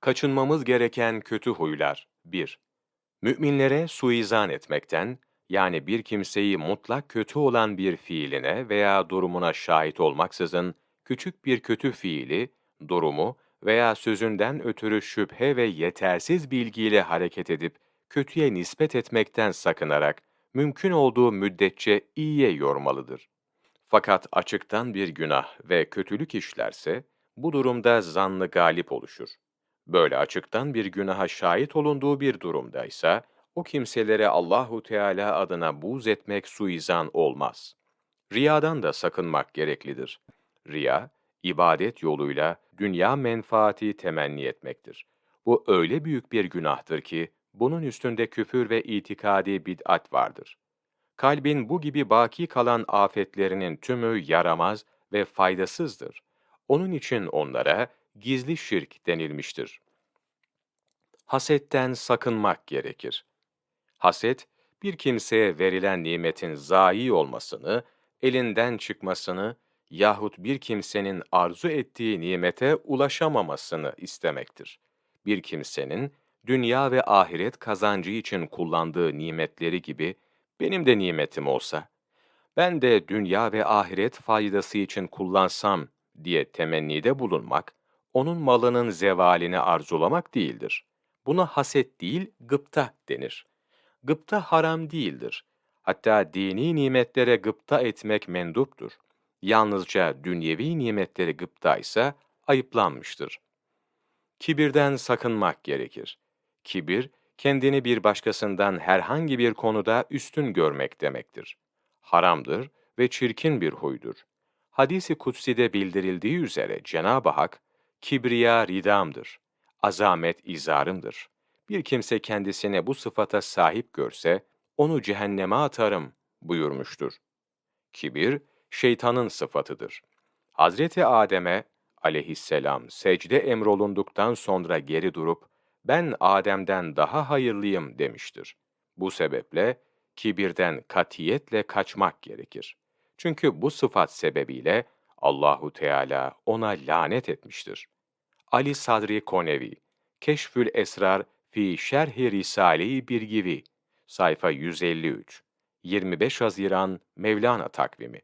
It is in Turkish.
Kaçınmamız gereken kötü huylar 1. Müminlere suizan etmekten, yani bir kimseyi mutlak kötü olan bir fiiline veya durumuna şahit olmaksızın, küçük bir kötü fiili, durumu veya sözünden ötürü şüphe ve yetersiz bilgiyle hareket edip, kötüye nispet etmekten sakınarak, mümkün olduğu müddetçe iyiye yormalıdır. Fakat açıktan bir günah ve kötülük işlerse, bu durumda zannı galip oluşur. Böyle açıktan bir günaha şahit olunduğu bir durumdaysa, o kimselere Allahu Teala adına buğz etmek suizan olmaz. Riyadan da sakınmak gereklidir. Riya, ibadet yoluyla dünya menfaati temenni etmektir. Bu öyle büyük bir günahtır ki, bunun üstünde küfür ve itikadi bid'at vardır. Kalbin bu gibi baki kalan afetlerinin tümü yaramaz ve faydasızdır. Onun için onlara gizli şirk denilmiştir. Hasetten sakınmak gerekir. Haset, bir kimseye verilen nimetin zayi olmasını, elinden çıkmasını yahut bir kimsenin arzu ettiği nimete ulaşamamasını istemektir. Bir kimsenin dünya ve ahiret kazancı için kullandığı nimetleri gibi benim de nimetim olsa, ben de dünya ve ahiret faydası için kullansam diye temennide bulunmak, onun malının zevalini arzulamak değildir. Buna haset değil, gıpta denir. Gıpta haram değildir. Hatta dini nimetlere gıpta etmek menduptur. Yalnızca dünyevi nimetleri gıpta ise ayıplanmıştır. Kibirden sakınmak gerekir. Kibir, kendini bir başkasından herhangi bir konuda üstün görmek demektir. Haramdır ve çirkin bir huydur. Hadis-i kutsi'de bildirildiği üzere Cenab-ı Hak, kibriya ridamdır, azamet izarımdır. Bir kimse kendisine bu sıfata sahip görse, onu cehenneme atarım buyurmuştur. Kibir, şeytanın sıfatıdır. Hazreti Adem'e aleyhisselam secde emrolunduktan sonra geri durup, ben Adem'den daha hayırlıyım demiştir. Bu sebeple kibirden katiyetle kaçmak gerekir. Çünkü bu sıfat sebebiyle Allahu Teala ona lanet etmiştir. Ali Sadri Konevi, Keşfül Esrar fi Şerhi Risale-i Birgivi, sayfa 153, 25 Haziran Mevlana takvimi.